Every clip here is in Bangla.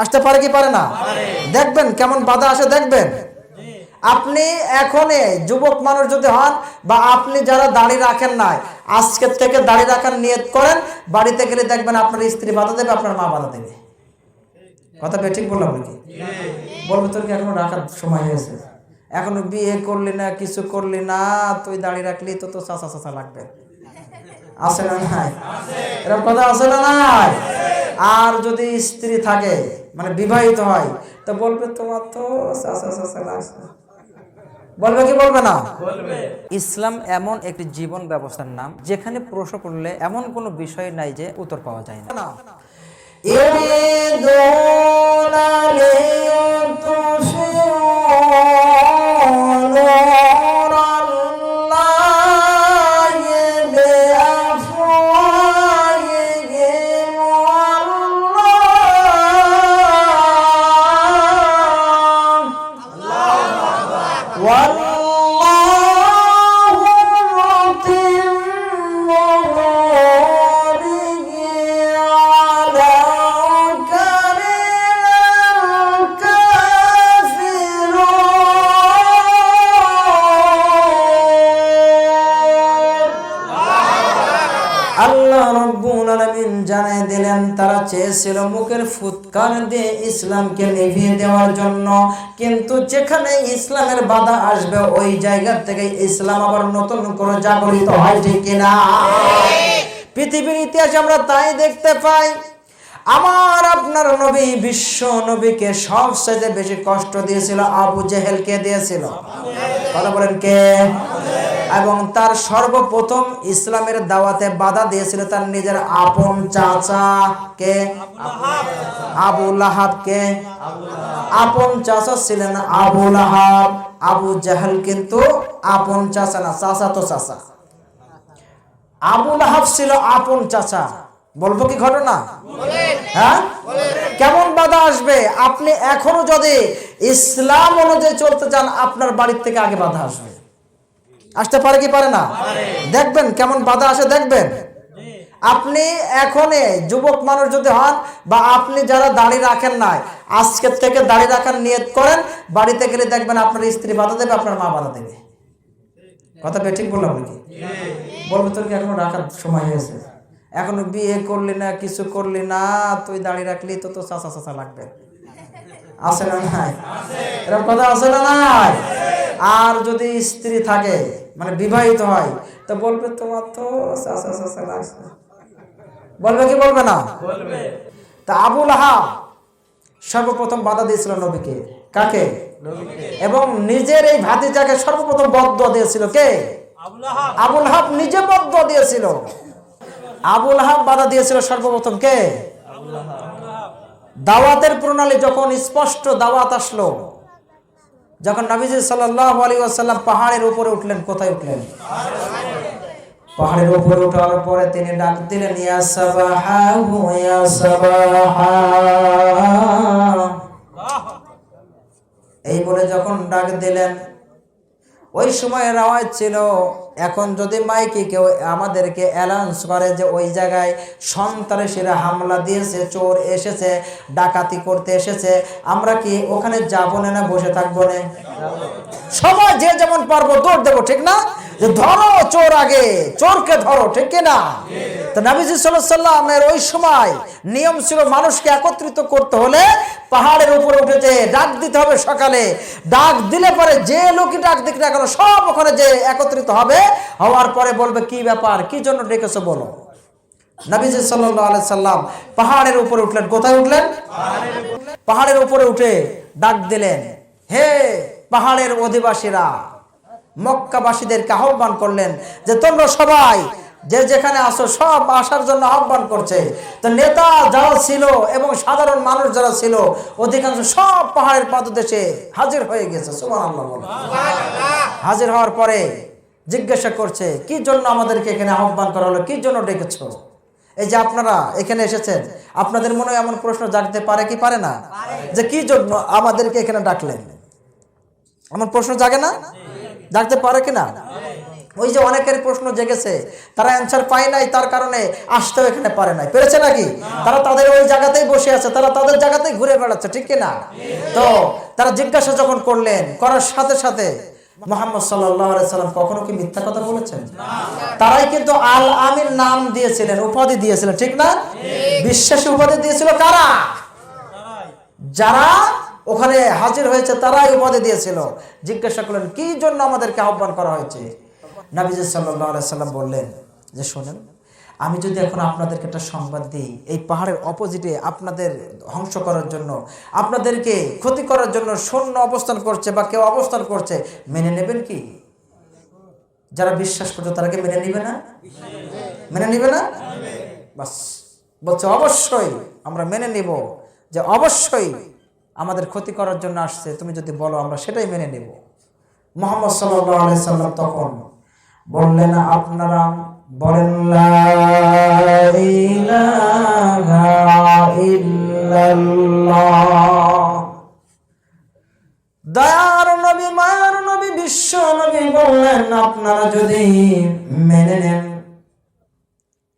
আসতে পারে কি পারে না? দেখবেন কেমন বাধা আসে দেখবেন। আপনি এখনই যুবক মানুষ যদি হন বা আপনি যারা দাড়ি রাখেন নাই আজকের থেকে দাড়ি রাখার নিয়ত করেন বাড়িতে গেলে দেখবেন আপনার স্ত্রী বাধা দেবে আপনার মা বাধা দেবে। কথা ঠিক বললাম নাকি? বলব তোর কি এখনও রাখার সময় হয়েছে? এখনও বিয়ে করলি না কিছু করলি না তুই দাড়ি রাখলি তো তো চাচা চাচা লাগবে। আছে না নাই? এরকম কথা আছে না নাই? আর যদি স্ত্রী থাকে মানে বিবাহিত হয় তো বলবে তোমার তো বলবে কি বলবে না? ইসলাম এমন একটি জীবন ব্যবস্থার নাম যেখানে প্রশ্ন করলে এমন কোনো বিষয় নাই যে উত্তর পাওয়া যায় না। আলামিন জানাই দিলেন, তারা চেয়েছিল মুখের ফুৎকার দিয়ে ইসলামকে নিভিয়ে দেওয়ার জন্য। কিন্তু যেখানে ইসলামের বাধা আসবে, ওই জায়গা থেকে ইসলাম আবার নতুন করে জাগরিত হয়, ঠিক পৃথিবীর ইতিহাসে আমরা তাই দেখতে পাই। আমার আপনার নবী, বিশ্ব নবীকে সবচেয়ে বেশি কষ্ট দিয়েছিল, আবু জেহেলকে দিয়েছিল। কথা বলেন কে? এবং তার সর্বপ্রথম ইসলামের দাওয়াতে বাধা দিয়েছিল তার নিজের আপন চাচা কে আবু লাহাব কে আপন চাচা ছিলেন আবু লাহাব। আবু জাহাল কিন্তু আপন চাচা না, চাচা তো চাচা। আবু লাহাব ছিল আপন চাচা। বলব কি ঘটনা? হ্যাঁ? কেমন বাধা আসবে? আপনি এখনও যদি ইসলাম অনুযায়ী চলতে চান, আপনার বাড়ির থেকে আগে বাধা আসবে। আসতে পারে কি পারে না? দেখবেন কেমন বাধা আসে দেখবেন। আপনি এখনই যুবক মানুষ যদি হন বা আপনি যারা দাড়ি রাখেন নাই আজকের থেকে দাড়ি রাখার নিয়ত করেন বাড়িতে গেলে দেখবেন আপনার স্ত্রী বাধা দেবে আপনার মা বাধা দেবে। কথা ঠিক বললাম নাকি? বলব তোর কি এখনও রাখার সময় হয়েছে? এখনও বিয়ে করলি না কিছু করলি না তুই দাড়ি রাখলি তো তো চাচা চাচা লাগবে। আছে না নাই? এরকম কথা আছে না নাই? আর যদি স্ত্রী থাকে মানে বিবাহিত হয়। তো বলবে তোমার তো বলবে কি বলবে না? তা আবুল আহাব সর্বপ্রথম বাধা দিয়েছিল নবীকে। কাকে? এবং নিজের এই ভাতিজাকে সর্বপ্রথম বদ্ধ দিয়েছিল কে? আবুল হাব নিজে বদ্ধ দিয়েছিল। আবুল হাব বাধা দিয়েছিল সর্বপ্রথম কে? দাওয়াতের প্রণালী যখন স্পষ্ট দাওয়াত আসলো যখন নবীজি সাল্লাহ আলী আসাল্লাম পাহাড়ের উপরে উঠলেন, কোথায় উঠলেন? পাহাড়ের উপরে উঠার পরে তিনি ডাক দিলেন এই বলে যখন ডাক দিলেন ওই সময়ের আওয়াজ ছিল, এখন যদি মাইকে কেউ আমাদেরকে অ্যালাউন্স করে যে ওই জায়গায় সন্ত্রাসীরা হামলা দিয়েছে, চোর এসেছে, ডাকাতি করতে এসেছে, আমরা কি ওখানে যাব না না বসে থাকব না? সময় যে যেমন পারব দৌড় দেবো, ঠিক না? যে ধরো চোর আগে, চোরকে ধরো, ঠিক না? তো নাবিজি সাল্লামের ওই সময় নিয়ম ছিল মানুষকে একত্রিত করতে হলে পাহাড়ের উপরে উঠেছে, ডাক দিতে হবে সকালে। ডাক দিলে পরে যে লোকই ডাক দিক না কেন, সব ওখানে যে একত্রিত হবে, হওয়ার পরে বলবে, কি ব্যাপার? কি জন্য ডেকেছো বলো? নবীজি সাল্লাহ সাল্লাম পাহাড়ের উপরে উঠলেন। কোথায় উঠলেন? পাহাড়ের উপরে উঠে ডাক দিলেন, হে পাহাড়ের অধিবাসীরা মক্কাবাসীদেরকে আহ্বান করলেন যে তোমরা সবাই যে যেখানে আসো সব আসার জন্য আহ্বান করছে। তো নেতা যারা ছিল এবং সাধারণ মানুষ যারা ছিল, অধিকাংশ সব পাহাড়ের পাদদেশে হাজির হয়ে গেছে। হাজির হওয়ার পরে জিজ্ঞাসা করছে, কি জন্য আমাদেরকে এখানে আহ্বান করা হলো? কি জন্য ডেকেছো? এই যে আপনারা এখানে এসেছেন, আপনাদের মনে এমন প্রশ্ন জাগতে পারে কি পারে না? যে কি জন্য আমাদেরকে এখানে ডাকলেন? এমন প্রশ্ন জাগে না? জাগতে পারে কি না ওই যে অনেকের প্রশ্ন জেগেছে তারা অ্যান্সার পায় নাই তার কারণে আসতেও এখানে পারে নাই। পেরেছে নাকি? তারা তাদের ওই জায়গাতেই বসে আছে তারা তাদের জায়গাতেই ঘুরে বেড়াচ্ছে ঠিক না তো তারা জিজ্ঞাসা যখন করলেন করার সাথে সাথে মোহাম্মদ সাল্লাহ সাল্লাম কখনো কি মিথ্যা কথা বলেছেন? তারাই কিন্তু আল আমিন নাম দিয়েছিলেন উপাধি দিয়েছিলেন ঠিক না? বিশ্বাসী উপাধি দিয়েছিল কারা? যারা ওখানে হাজির হয়েছে, তারাই উপাধি দিয়েছিল। জিজ্ঞাসা করলেন, কি জন্য আমাদেরকে আহ্বান করা হয়েছে? নাবিজ সাল্লাম বললেন, যে শোনেন, আমি যদি এখন আপনাদেরকে একটা সংবাদ দিই, এই পাহাড়ের অপোজিটে আপনাদের ধ্বংস করার জন্য, আপনাদেরকে ক্ষতি করার জন্য সৈন্য অবস্থান করছে বা কেউ অবস্থান করছে, মেনে নেবেন কি? যারা বিশ্বাস করছে, তারা কি মেনে নিবে না? মেনে নিবে না? বাস, বলছে, অবশ্যই আমরা মেনে নিব যে অবশ্যই আমাদের ক্ষতি করার জন্য আসছে, তুমি যদি বলো, আমরা সেটাই মেনে নেব। মোহাম্মদ সাল্লাম তখন বললেন, আপনারা বলেন দয়ার নবী, মায়ার নবী, বিশ্ব নবী বললেন, আপনারা যদি মেনে নেন,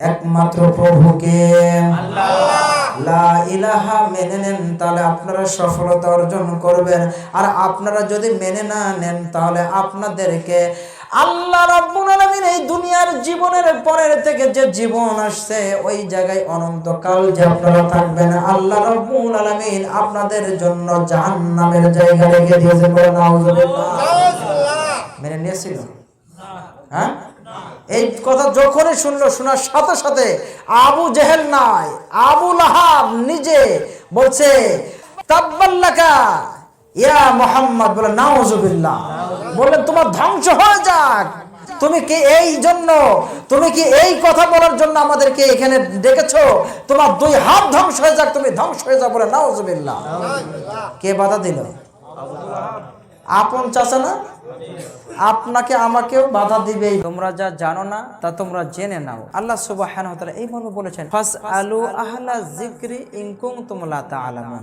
একমাত্র প্রভুকে লা ইলাহা মেনে নেন তাহলে আপনারা সফলতা অর্জন করবেন। আর আপনারা যদি মেনে না নেন তাহলে আপনাদেরকে আল্লাহ রাব্বুল আলামিন এই দুনিয়ার জীবনের পরের থেকে যে জীবন আসছে ওই জায়গায় অনন্তকাল যে আপনারা থাকবেন। আল্লাহ রাব্বুল আলামিন আপনাদের জন্য জাহান্নামের জায়গা রেখে দিয়েছে বলে নাউজুবিল্লাহ। মেনে নিয়েছিল হ্যাঁ? এই কথা যখনই শুনলো, শোনার সাথে সাথে আবু জেহেল নাই, আবু লাহাব নিজে বলছে ইয়া মোহাম্মদ বলে, নাউজুবিল্লাহ। বললেন তোমার ধ্বংস হয়ে যাক। তুমি কি এই জন্য, তুমি কি এই কথা বলার জন্য আমাদেরকে এখানে ডেকেছো? তোমার দুই হাত ধ্বংস হয়ে যাক, তুমি ধ্বংস হয়ে যাও বলে, নাউজুবিল্লাহ। কে বাধা দিল? আপন চাচা না? আপনাকে আমাকেও বাধা দিবে তোমরা যা জানো না তা তোমরা জেনে নাও। আল্লাহ সুবাহ এই মর্ম বলেছেন ফাস আলু আহলা জিক্রি ইনকুম কুনতুম তা তাআলামুন।